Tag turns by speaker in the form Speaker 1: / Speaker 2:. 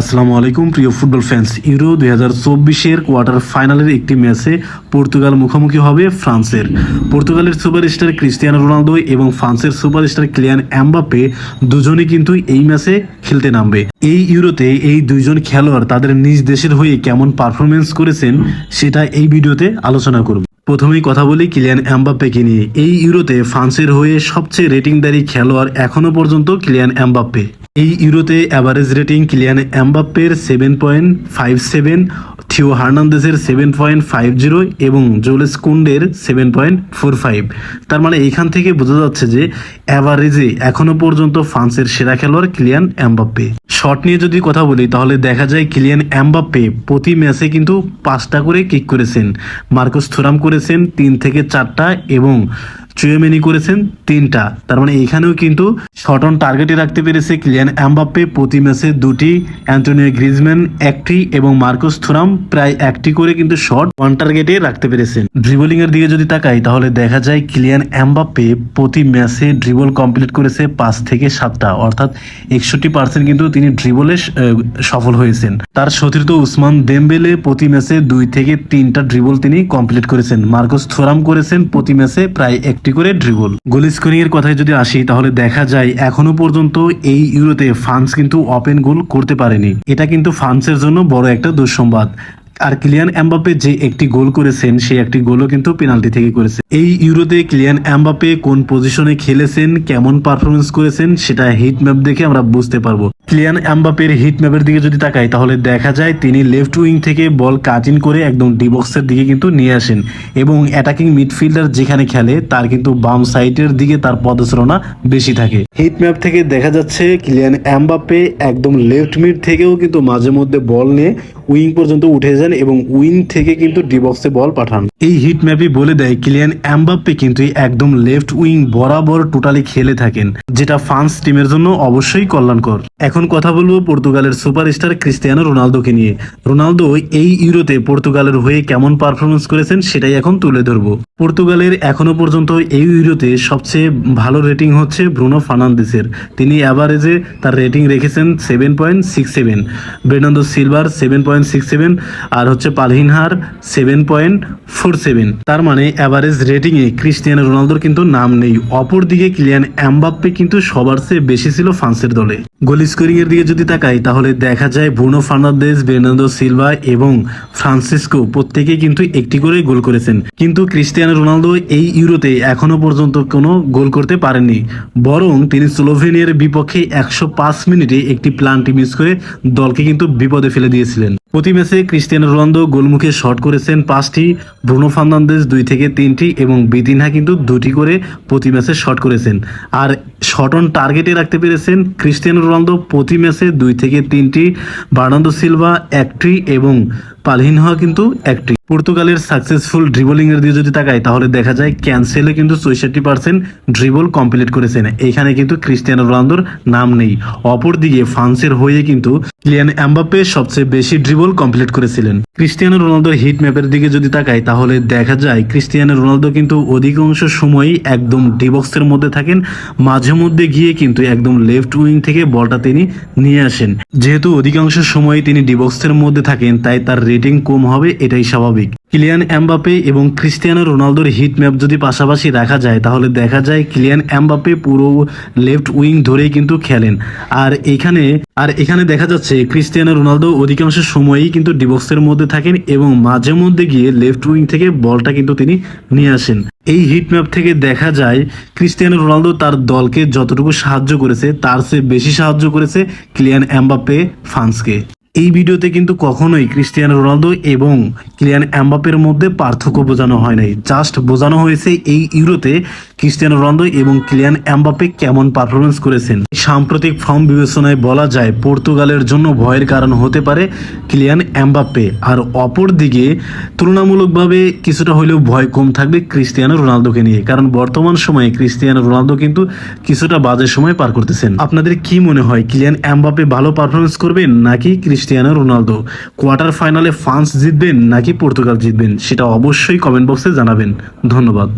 Speaker 1: আসসালামু আলাইকুম, প্রিয় ফুটবল ফ্যান্স ইউরো দুই হাজার চব্বিশের কোয়ার্টার ফাইনালের একটি ম্যাচে পর্তুগাল মুখোমুখি হবে ফ্রান্সের। পর্তুগালের সুপারস্টার ক্রিস্টিয়ানো রোনালদো এবং ফ্রান্সের সুপারস্টার ক্লিয়ান এমবাপ্পে দুজনে কিন্তু এই ম্যাচে খেলতে নামবে। এই ইউরোতে এই দুইজন খেলোয়াড় তাদের নিজ দেশের হয়ে কেমন পারফরমেন্স করেছেন সেটা এই ভিডিওতে আলোচনা করব। প্রথমেই কথা বলি কিলিয়ান এমবাপ্পেকে নিয়ে। এই ইউরোতে ফ্রান্সের হয়ে সবচেয়ে রেটিংদারি খেলোয়াড় এখনও পর্যন্ত কিলিয়ান এমবাপ্পে। এই ইউরোতে অ্যাভারেজ রেটিং কিলিয়ান এমবাপ্পের seven point five seven Theo হার্নান্দেসের seven point five zero এবং জোলেস কুন্ডের সেভেন পয়েন্ট ফোর ফাইভ তার মানে এইখান থেকে বোঝা যাচ্ছে যে অ্যাভারেজে এখনও পর্যন্ত ফ্রান্সের সেরা খেলোয়াড় কিলিয়ান এমবাপ্পে। শট নিয়ে যদি কথা বলি, তাহলে দেখা যায় কিলিয়ান এমবাপ্পে প্রতি ম্যাচে কিন্তু পাঁচটা করে কিক করেছেন। মার্কোস থুরাম করেছেন তিন থেকে চারটা এবং চুয়েমেনি করেছেন তিনটা। তার মানে এখানেও কিন্তু শট অন টার্গেটে রাখতে পেরেছে কিলিয়ান এমবাপ্পে প্রতি ম্যাচে দুটি। অ্যান্টনিও গ্রিজম্যান একটি এবং মার্কোস থুরাম প্রায় একটি করে কিন্তু শট ওয়ান টার্গেটে রাখতে পেরেছেন। ড্রিবলিং এর দিকে যদি তাকাই, তাহলে দেখা যায় কিলিয়ান অ্যাম্বাপে প্রতি ম্যাচে ড্রিবল কমপ্লিট করেছে পাঁচ থেকে সাতটা। অর্থাৎ একষট্টি পার্সেন্ট কিন্তু তিনি ড্রিবলে সফল হয়েছেন। তার সতীর্থ উসমান দেমবেলে প্রতি ম্যাচে দুই থেকে তিনটা ড্রিবল তিনি কমপ্লিট করেছেন। মার্কোস থোরাম করেছেন প্রতি ম্যাচে প্রায় একটি করে ড্রিবল গোল স্কোরিং এর কথায় যদি আসি, তাহলে দেখা যায় এখনও পর্যন্ত এই ইউরোতে ফ্রান্স কিন্তু ওপেন গোল করতে পারেনি। এটা কিন্তু ফ্রান্সের জন্য বড় একটা দুঃসংবাদ। আর কিলিয়ান এমবাপ্পে যে একটি গোল করেছেন, সেই একটি গোলও কিন্তু পেনাল্টি থেকে করেছে। এই ইউরোতে কিলিয়ান এমবাপ্পে কোন পজিশনে খেলেছেন, কেমন পারফরমেন্স করেছেন, সেটা হিট ম্যাপ দেখে আমরা বুঝতে পারব। কিলিয়ান এমবাপ্পের হিট ম্যাপের দিকে যদি তাকাই, তাহলে দেখা যায় তিনি লেফট উইং থেকে বল কাট ইন করে একদম ডিবক্সের দিকে কিন্তু নিয়ে আসেন। এবং অ্যাটাকিং মিডফিল্ডার যেখানে খেলে, তার কিন্তু বাম সাইডের দিকে তার পদচারণা বেশি থাকে। হিট ম্যাপ থেকে দেখা যাচ্ছে ক্লিয়ান এমবাপ্পে একদম লেফট মিড থেকেও কিন্তু মাঝে মধ্যে বল নিয়ে উইং পর্যন্ত উঠে যান এবং উইং থেকে কিন্তু ডিবক্সে বল পাঠান। এই হিট ম্যাপই বলে দেয় ক্লিয়ান এমবাপ্পে কিন্তু একদম লেফট উইং বরাবর টোটালি খেলে থাকেন, যেটা ফ্রান্স টিমের জন্য অবশ্যই কল্যাণকর। এখন কথা বলব পর্তুগালের সুপারস্টার ক্রিস্টিয়ানো রোনালদোকে নিয়ে। রোনালদো এই ইউরোতে পর্তুগালের হয়ে কেমন পারফরমেন্স করেছেন সেটাই এখন তুলে ধরবো। পর্তুগালের এখনও পর্যন্ত এই ইউরোতে সবচেয়ে ভালো রেটিং হচ্ছে ব্রুনো ফার্নান্দেসের তিনি অ্যাভারেজে তার রেটিং রেখেছেন seven point six seven Bernardo silver seven point six seven আর হচ্ছে পালহিনহার সেভেন পয়েন্ট ফোর সেভেন তার মানে অ্যাভারেজ রেটিংয়ে ক্রিস্টিয়ানো রোনালদোর কিন্তু নাম নেই। অপরদিকে কিলিয়ান অ্যাম্বাপ্পে কিন্তু সবার চেয়ে বেশি ছিল ফ্রান্সের দলে। গোল স্কোরিং এর দিকে যদি তাকাই, তাহলে দেখা যায় ব্রুনো ফার্নান্দেজ বেনান্দো সিলভা এবং ফ্রান্সিসকো প্রত্যেকে কিন্তু একটি করে গোল করেছেন। কিন্তু ক্রিস্টিয়ানো রোনালদো এই ইউরোতে এখনও পর্যন্ত কোনো গোল করতে পারেননি। বরং তিনি স্লোভেনিয়ার বিপক্ষে একশো পাঁচ মিনিটে একটি প্লান্টি মিস করে দলকে কিন্তু বিপদে ফেলে দিয়েছিলেন। প্রতি ম্যাচে ক্রিস্টিয়ানো রোনালদো গোলমুখে শট করেছেন পাঁচটি। ব্রুনো ফার্নান্দেজ দুই থেকে তিনটি এবং বিদিনহা কিন্তু দুটি করে প্রতি ম্যাচে শট করেছেন। আর শট অন টার্গেটে রাখতে পেরেছেন ক্রিস্টিয়ানো রোনালদো প্রতি ম্যাচে দুই থেকে তিনটি। বার্নান্দো সিলভা একটি এবং পালহিনহা কিন্তু একটি। পর্তুগালের সাকসেসফুল ড্রিবলিং এর দিয়ে যদি তাকাই, তাহলে দেখা যায় ক্যান্সেলে কিন্তু চৌষট্টি পার্সেন্ট ড্রিবল কমপ্লিট করেছেন। এখানে কিন্তু ক্রিস্টিয়ানো রোনালদোর নাম নেই। অপরদিকে ফ্রান্সের হয়ে কিন্তু কিলিয়ান এমবাপ্পে সবচেয়ে বেশি ড্রিবল কমপ্লিট করেছিলেন। ক্রিস্টিয়ানো রোনালদোর হিট ম্যাপের দিকে যদি তাকাই, তাহলে দেখা যায় ক্রিস্টিয়ানো রোনালদো কিন্তু অধিকাংশ সময়ই একদম ডিবক্সের মধ্যে থাকেন। মাঝে মধ্যে গিয়ে কিন্তু একদম লেফট উইং থেকে বলটা তিনি নিয়ে আসেন। যেহেতু অধিকাংশ সময় তিনি ডিবক্সের মধ্যে থাকেন, তাই তার রেটিং কম হবে, এটাই স্বাভাবিক। কিলিয়ান এমবাপে এবং ক্রিস্টিয়ানো রোনালদোর হিট ম্যাপ যদি পাশাপাশি রাখা যায়, তাহলে দেখা যায় কিলিয়ান এমবাপে পুরো লেফট উইং ধরেই কিন্তু খেলেন। আর এখানে আর এখানে দেখা যাচ্ছে ক্রিস্টিয়ানো রোনালদো অধিকাংশ সময়ই কিন্তু ডিবক্সের মধ্যে থাকেন এবং মাঝে মধ্যে গিয়ে লেফট উইং থেকে বলটা কিন্তু তিনি নিয়ে আসেন। এই হিট ম্যাপ থেকে দেখা যায় ক্রিস্টিয়ানো রোনালদো তার দলকে যতটুকু সাহায্য করেছে, তার চেয়ে বেশি সাহায্য করেছে ক্লিয়ান এমবাপ্পে ফ্রান্সকে এই ভিডিওতে কিন্তু কখনোই ক্রিস্টিয়ানো রোনালদো এবং কিলিয়ান এমবাপের মধ্যে পার্থক্য বোঝানো হয় নাই। জাস্ট বোঝানো হয়েছে এই ইউরোতে ক্রিস্টিয়ানো রোনালদো এবং কিলিয়ান এমবাপে কেমন পারফরমেন্স করেছেন। সাম্প্রতিক ফর্ম বিবেচনায় বলা যায়, পর্তুগালের জন্য ভয়ের কারণ হতে পারে কিলিয়ান এমবাপ্পে। আর অপর দিকে তুলনামূলকভাবে কিছুটা হলেও ভয় কম থাকবে ক্রিস্টিয়ানো রোনালদোকে নিয়ে। কারণ বর্তমান সময়ে ক্রিস্টিয়ানো রোনালদো কিন্তু কিছুটা বাজে সময় পার করতেছেন। আপনাদের কি মনে হয়, কিলিয়ান এমবাপে ভালো পারফরমেন্স করবেন নাকি ক্রিস্টিয়ানো রোনালদো। কোয়ার্টার ফাইনালে ফ্রান্স জিতবেন নাকি পর্তুগাল জিতবেন, সেটা অবশ্যই কমেন্ট বক্সে জানাবেন। ধন্যবাদ।